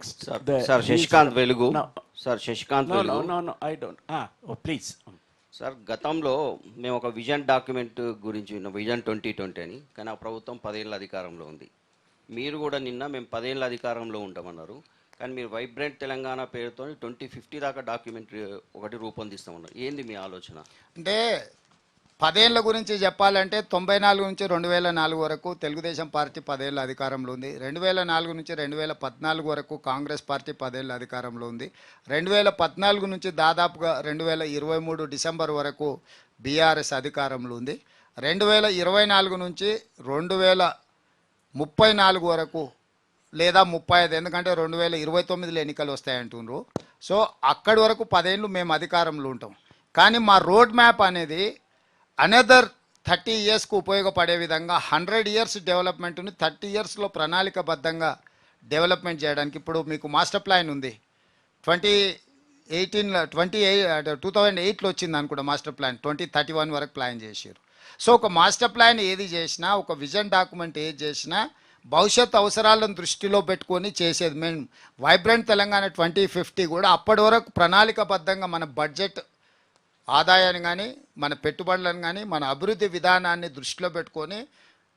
Sir Sasikanth వెలుగు. No. Sir Sasikanth వెలుగు. Ah, oh, please. Sir గతంలో మేము ఒక విజన్ డాక్యుమెంట్ గురించి విన్నాం విజన్ ట్వంటీ ట్వంటీ అని. కానీ ఆ ప్రభుత్వం పదేళ్ళ అధికారంలో ఉంది. మీరు కూడా నిన్న మేము పదేళ్ళ అధికారంలో ఉంటామన్నారు కానీ మీరు వైబ్రెంట్ తెలంగాణ పేరుతో ట్వంటీ ఫిఫ్టీ దాకా డాక్యుమెంట్ ఒకటి రూపొందిస్తామన్నారు. ఏంది మీ ఆలోచన? అంటే పదేళ్ళ గురించి చెప్పాలంటే తొంభై నాలుగు నుంచి రెండు వేల నాలుగు వరకు తెలుగుదేశం పార్టీ పదేళ్ళ అధికారంలో ఉంది. రెండు వేల నాలుగు నుంచి రెండు వేల పద్నాలుగు వరకు కాంగ్రెస్ పార్టీ పదేళ్ళ అధికారంలో ఉంది. రెండు వేల పద్నాలుగు నుంచి దాదాపుగా రెండు వేల ఇరవై మూడు డిసెంబర్ వరకు బీఆర్ఎస్ అధికారంలో ఉంది. రెండు వేల ఇరవై నాలుగు నుంచి రెండు వేల ముప్పై నాలుగు వరకు లేదా ముప్పై ఐదు ఎందుకంటే రెండు వేల ఇరవై తొమ్మిదిలో ఎన్నికలు వస్తాయంటున్నారు సో అక్కడి వరకు పదేళ్ళు మేము అధికారంలో ఉంటాం. కానీ మా రోడ్ మ్యాప్ అనేది అనదర్ థర్టీ ఇయర్స్కు ఉపయోగపడే విధంగా హండ్రెడ్ ఇయర్స్ డెవలప్మెంట్ని థర్టీ ఇయర్స్లో ప్రణాళికబద్ధంగా డెవలప్మెంట్ చేయడానికి ఇప్పుడు మీకు మాస్టర్ ప్లాన్ ఉంది. ట్వంటీ ఎయిటీన్లో ట్వంటీ ఎయిట్ టూ థౌజండ్ ఎయిట్లో వచ్చింది అనుకుంటా master plan twenty thirty one వరకు ప్లాన్ చేశారు సో ఒక మాస్టర్ ప్లాన్ ఏది చేసినా ఒక విజన్ డాక్యుమెంట్ ఏది చేసినా భవిష్యత్ అవసరాలను దృష్టిలో పెట్టుకొని చేసేది. మేము వైబ్రెంట్ తెలంగాణ ట్వంటీ ఫిఫ్టీ కూడా అప్పటి వరకు ప్రణాళికబద్ధంగా మన బడ్జెట్ ఆదాయాన్ని కానీ మన పెట్టుబడులను కానీ మన అభివృద్ధి విధానాన్ని దృష్టిలో పెట్టుకొని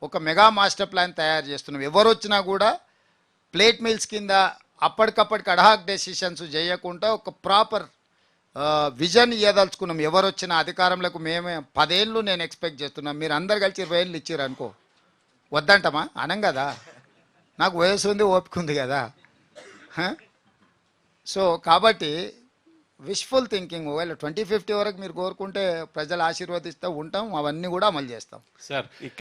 ఒక మెగా మాస్టర్ ప్లాన్ తయారు చేస్తున్నాం. ఎవరు వచ్చినా కూడా ప్లేట్ మిల్స్ కింద అప్పటికప్పటికి అడహాక్ డెసిషన్స్ చేయకుండా ఒక ప్రాపర్ విజన్ ఇవ్వదలుచుకున్నాం ఎవరు వచ్చినా అధికారంలోకి మేమే పదేళ్ళు నేను ఎక్స్పెక్ట్ చేస్తున్నాం. మీరు అందరు కలిసి ఇరవై ఏళ్ళు ఇచ్చారు అనుకో. వద్దంటమా? అనం కదా నాకు వయసు ఉంది ఓపిక ఉంది కదా సో కాబట్టి విష్ఫుల్ థింకింగ్ ఒకవేళ ట్వంటీ ఫిఫ్టీ వరకు మీరు కోరుకుంటే ప్రజలు ఆశీర్వదిస్తూ ఉంటాం అవన్నీ కూడా అమలు చేస్తాం. సార్